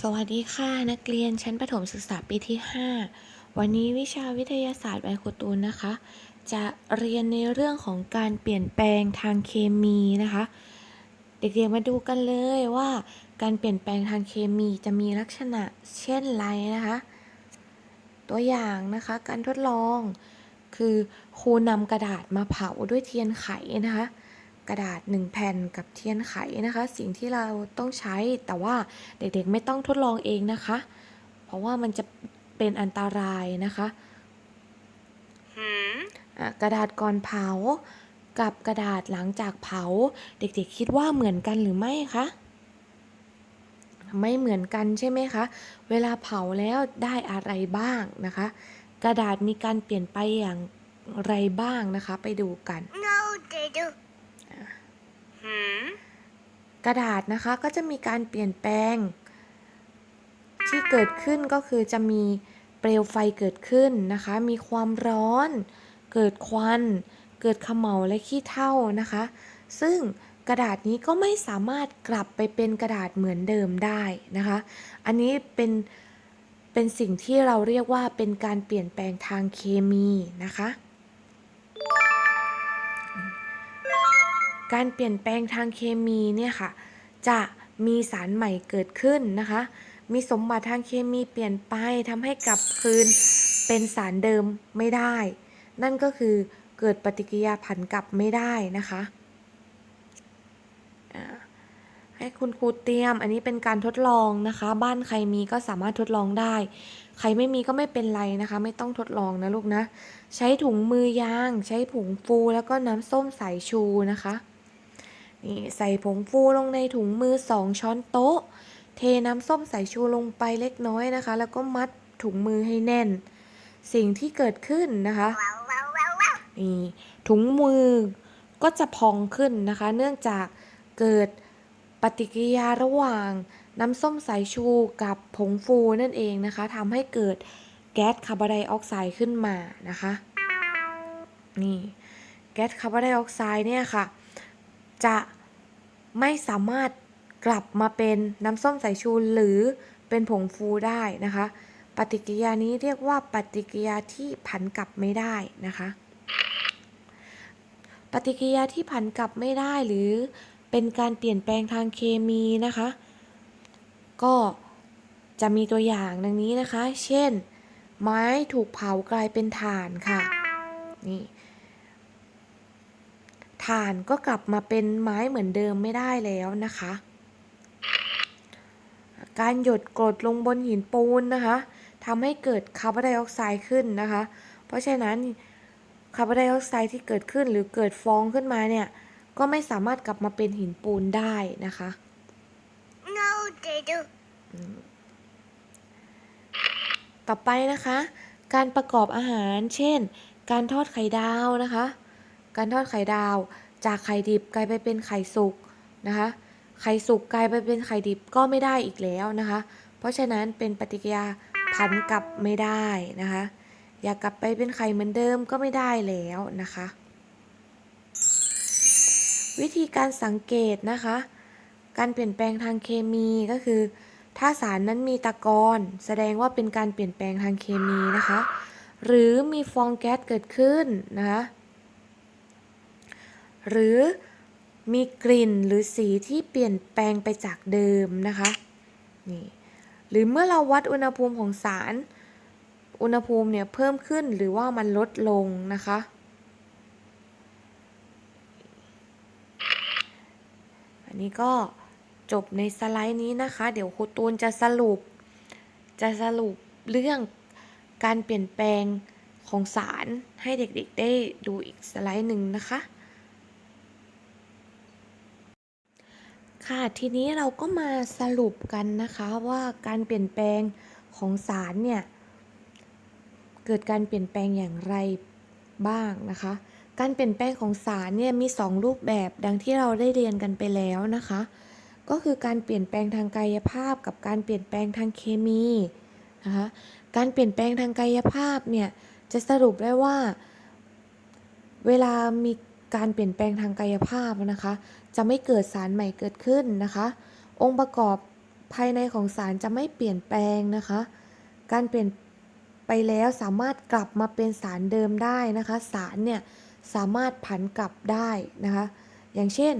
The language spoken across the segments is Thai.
สวัสดีค่ะ นักเรียนชั้นประถมศึกษาปีที่ 5 วันนี้วิชาวิทยาศาสตร์ใบครตูนนะคะ จะเรียนในเรื่องของการเปลี่ยนแปลงทางเคมีนะคะ เด็กๆมาดูกันเลยว่าการเปลี่ยนแปลงทางเคมีจะมีลักษณะเช่นไรนะคะ ตัวอย่างนะคะการทดลอง คือครูนำกระดาษมาเผาด้วยเทียนไขนะคะ กระดาษ 1 แผ่นกับเทียนไขนะคะ สิ่งที่เราต้องใช้แต่ว่าเด็กๆไม่ต้องทดลองเองนะคะ เพราะว่ามันจะเป็นอันตรายนะคะ Hmm? อะกระดาษก่อนเผา กับกระดาษหลังจากเผา เด็กๆคิดว่าเหมือนกันหรือไม่คะไม่เหมือนกันใช่ไหมคะ เวลาเผาแล้วได้อะไรบ้างนะคะ กระดาษมีการเปลี่ยนไปอย่างไรบ้างนะคะ ไปดูกัน No, they do. Hmm? กระดาษนะคะก็จะมีการเปลี่ยนแปลง ที่เกิดขึ้นก็คือจะมีเปลวไฟเกิดขึ้นนะคะ มีความร้อน เกิดควัน เกิดขม่าและขี้เถ้านะคะ ซึ่งกระดาษนี้ก็ไม่สามารถกลับไปเป็นกระดาษเหมือนเดิมได้นะคะ อันนี้เป็นเป็นสิ่งที่เราเรียกว่าเป็นการเปลี่ยนแปลงทางเคมีนะคะ การเปลี่ยนแปลงทางเคมีเนี่ยค่ะ จะมีสารใหม่เกิดขึ้นนะคะ มีสมบัติทางเคมีเปลี่ยนไปทำให้กลับคืนเป็นสารเดิมไม่ได้ นั่นก็คือเกิดปฏิกิริยาผันกลับไม่ได้นะคะให้คุณครูเตรียม อันนี้เป็นการทดลองนะคะ บ้านใครมีก็สามารถทดลองได้ ใครไม่มีก็ไม่เป็นไรนะคะ ไม่ต้องทดลองนะลูกนะ ใช้ถุงมือยาง ใช้ผงฟูแล้วก็น้ำส้มสายชูนะคะ นี่ใส่ผงฟูลงในถุงมือ 2 ช้อนโต๊ะ เทน้ำส้มสายชูลงไปเล็กน้อยนะคะ แล้วก็มัดถุงมือให้แน่น สิ่งที่เกิดขึ้นนะคะนี่ถุงมือก็จะพองขึ้นนะคะ เนื่องจากเกิดปฏิกิริยาระหว่างน้ำส้มสายชูกับผงฟูนั่นเองนะคะทำให้เกิดแก๊สคาร์บอนไดออกไซด์ขึ้นมานะคะ นี่แก๊สคาร์บอนไดออกไซด์เนี่ยค่ะ จะ ไม่สามารถกลับมาเป็นน้ำส้มสายชูหรือเป็นผงฟูได้นะคะ ปฏิกิริยานี้เรียกว่าปฏิกิริยาที่ผันกลับไม่ได้นะคะ ปฏิกิริยาที่ผันกลับไม่ได้หรือเป็นการเปลี่ยนแปลงทางเคมีนะคะ ก็จะมีตัวอย่างดังนี้นะคะ เช่น ไม้ถูกเผากลายเป็นถ่านค่ะ นี่ ถ่านก็กลับมาเป็นไม้เหมือนเดิมไม่ได้แล้วนะคะ การหยดกรดลงบนหินปูนนะคะทำให้เกิดคาร์บอนไดออกไซด์ขึ้นนะคะ เพราะฉะนั้นคาร์บอนไดออกไซด์ที่เกิดขึ้นหรือเกิดฟองขึ้นมาเนี่ยก็ไม่สามารถกลับมาเป็นหินปูนได้นะคะ No, they do. ต่อไปนะคะ การประกอบอาหาร เช่น การทอดไข่ดาวนะคะ การทอดไข่ดาว จากไข่ดิบกลายไปเป็นไข่สุกนะคะ ไข่สุกกลายไปเป็นไข่ดิบก็ไม่ได้อีกแล้วนะคะ เพราะฉะนั้นเป็นปฏิกิริยาผันกลับไม่ได้นะคะ อยากกลับไปเป็นไข่เหมือนเดิมก็ไม่ได้แล้วนะคะ วิธีการสังเกตนะคะ การเปลี่ยนแปลงทางเคมีก็คือ ถ้าสารนั้นมีตะกอนแสดงว่าเป็นการเปลี่ยนแปลงทางเคมีนะคะ หรือมีฟองแก๊สเกิดขึ้นนะคะ หรือมีกลิ่นหรือสีที่เปลี่ยนแปลงไปจากเดิมนะคะนี่หรือเมื่อเราวัดอุณหภูมิของสาร อุณหภูมิเนี่ยเพิ่มขึ้นหรือว่ามันลดลงนะคะ อันนี้ก็จบในสไลด์นี้นะคะ เดี๋ยวครูตูนจะสรุป จะสรุปเรื่องการเปลี่ยนแปลงของสารให้เด็กๆได้ดูอีกสไลด์หนึ่งนะคะ ค่ะทีนี้เราก็มาสรุปกันนะคะว่าการเปลี่ยนแปลงของสารเนี่ยเกิดการเปลี่ยนแปลงอย่างไรบ้างนะคะ การเปลี่ยนแปลงของสารเนี่ยมี 2 รูปแบบดังที่เราได้เรียนกันไปแล้วนะคะ ก็คือการเปลี่ยนแปลงทางกายภาพ กับการเปลี่ยนแปลงทางเคมีนะคะการเปลี่ยนแปลงทางกายภาพเนี่ยจะสรุปได้ว่า เวลามี การเปลี่ยนแปลงทางกายภาพนะคะ จะไม่เกิดสารใหม่เกิดขึ้นนะคะ องค์ประกอบภายในของสารจะไม่เปลี่ยนแปลงนะคะ การเปลี่ยนไปแล้วสามารถกลับมาเป็นสารเดิมได้นะคะ สารเนี่ยสามารถผันกลับได้นะคะ อย่างเช่น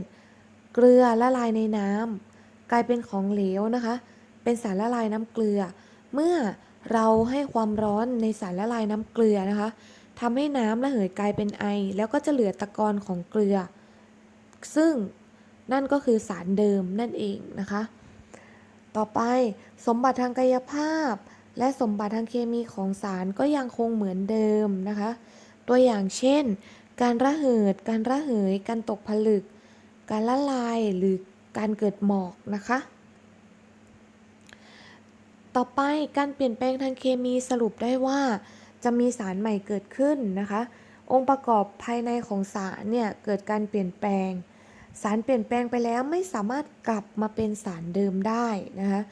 เกลือละลายในน้ำกลายเป็นของเหลวนะคะ เป็นสารละลายน้ำเกลือ เมื่อเราให้ความร้อนในสารละลายน้ำเกลือนะคะ ทำให้น้ำระเหยกลายเป็นไอ แล้วก็จะเหลือตะกอนของเกลือ ซึ่งนั่นก็คือสารเดิมนั่นเองนะคะ ต่อไปสมบัติทางกายภาพ และสมบัติทางเคมีของสารก็ยังคงเหมือนเดิมนะคะ ตัวอย่างเช่น การระเหิด การระเหย การตกผลึก การละลายหรือการเกิดหมอกนะคะ ต่อไปการเปลี่ยนแปลงทางเคมีสรุปได้ว่า จะมีสารใหม่เกิดขึ้นนะคะ องค์ประกอบภายในของสารเนี่ยเกิดการเปลี่ยนแปลง สารเปลี่ยนแปลงไปแล้วไม่สามารถกลับมาเป็นสารเดิมได้นะคะ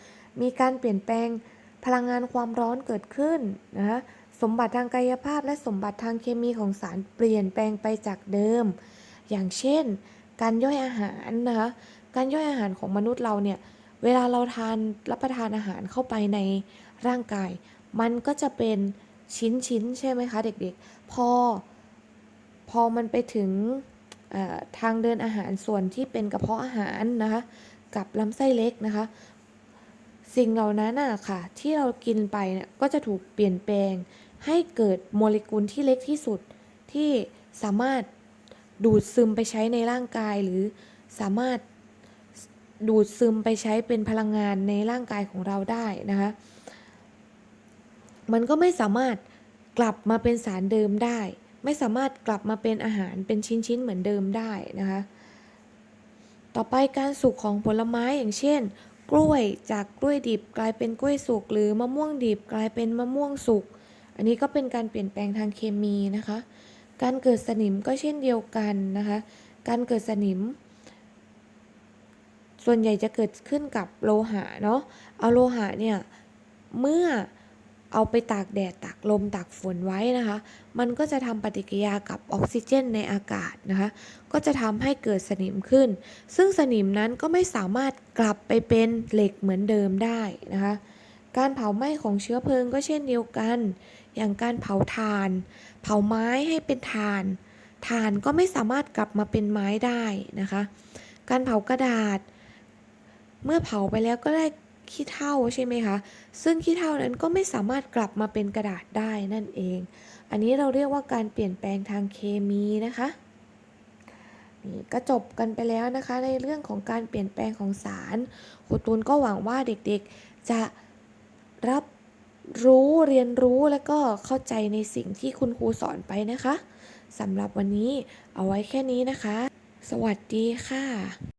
มีการเปลี่ยนแปลงพลังงานความร้อนเกิดขึ้นนะคะสมบัติทางกายภาพและสมบัติทางเคมีของสารเปลี่ยนแปลงไปจากเดิม อย่างเช่น การย่อยอาหารนะคะการย่อยอาหารของมนุษย์เราเนี่ยเวลาเราทานรับประทานอาหารเข้าไปในร่างกาย มันก็จะเป็น ชิ้นๆใช่ไหมคะเด็กๆ พอ พอมันไปถึงทางเดินอาหารส่วนที่เป็นกระเพาะอาหารนะคะ กับลำไส้เล็กนะคะ สิ่งเหล่านั้นน่ะค่ะ ที่เรากินไปเนี่ยก็จะถูกเปลี่ยนแปลง ให้เกิดโมเลกุลที่เล็กที่สุดที่สามารถดูดซึมไปใช้ในร่างกายหรือสามารถดูดซึมไปใช้เป็นพลังงานในร่างกายของเราได้นะคะ มันก็ไม่สามารถกลับมาเป็นสารเดิมได้ ไม่สามารถกลับมาเป็นอาหารเป็นชิ้นๆเหมือนเดิมได้นะคะ ต่อไปการสุกของผลไม้อย่างเช่น กล้วยจากกล้วยดิบกลายเป็นกล้วยสุกหรือมะม่วงดิบกลายเป็นมะม่วงสุก อันนี้ก็เป็นการเปลี่ยนแปลงทางเคมีนะคะ การเกิดสนิมก็เช่นเดียวกันนะคะ การเกิดสนิมส่วนใหญ่จะเกิดขึ้นกับโลหะเนาะ เอาโลหะเนี่ย เมื่อ เอาไปตากแดดตากลมตากฝนไว้นะคะ มันก็จะทำปฏิกิริยากับออกซิเจนในอากาศนะคะ ก็จะทำให้เกิดสนิมขึ้น ซึ่งสนิมนั้นก็ไม่สามารถกลับไปเป็นเหล็กเหมือนเดิมได้นะคะ การเผาไหม้ของเชื้อเพลิงก็เช่นเดียวกัน อย่างการเผาถ่าน เผาไม้ให้เป็นถ่าน ถ่านก็ไม่สามารถกลับมาเป็นไม้ได้นะคะ การเผากระดาษ เมื่อเผาไปแล้วก็ได้ ขี้เถ้าใช่ไหมคะ ซึ่งขี้เถ้านั้นก็ไม่สามารถกลับมาเป็นกระดาษได้นั่นเอง อันนี้เราเรียกว่าการเปลี่ยนแปลงทางเคมีนะคะนี่ก็จบกันไปแล้วนะคะ ในเรื่องของการเปลี่ยนแปลงของสารครูตูนก็หวังว่าเด็กๆจะรับรู้เรียนรู้และก็เข้าใจในสิ่งที่คุณครูสอนไปนะคะสำหรับวันนี้เอาไว้แค่นี้นะคะ สวัสดีค่ะ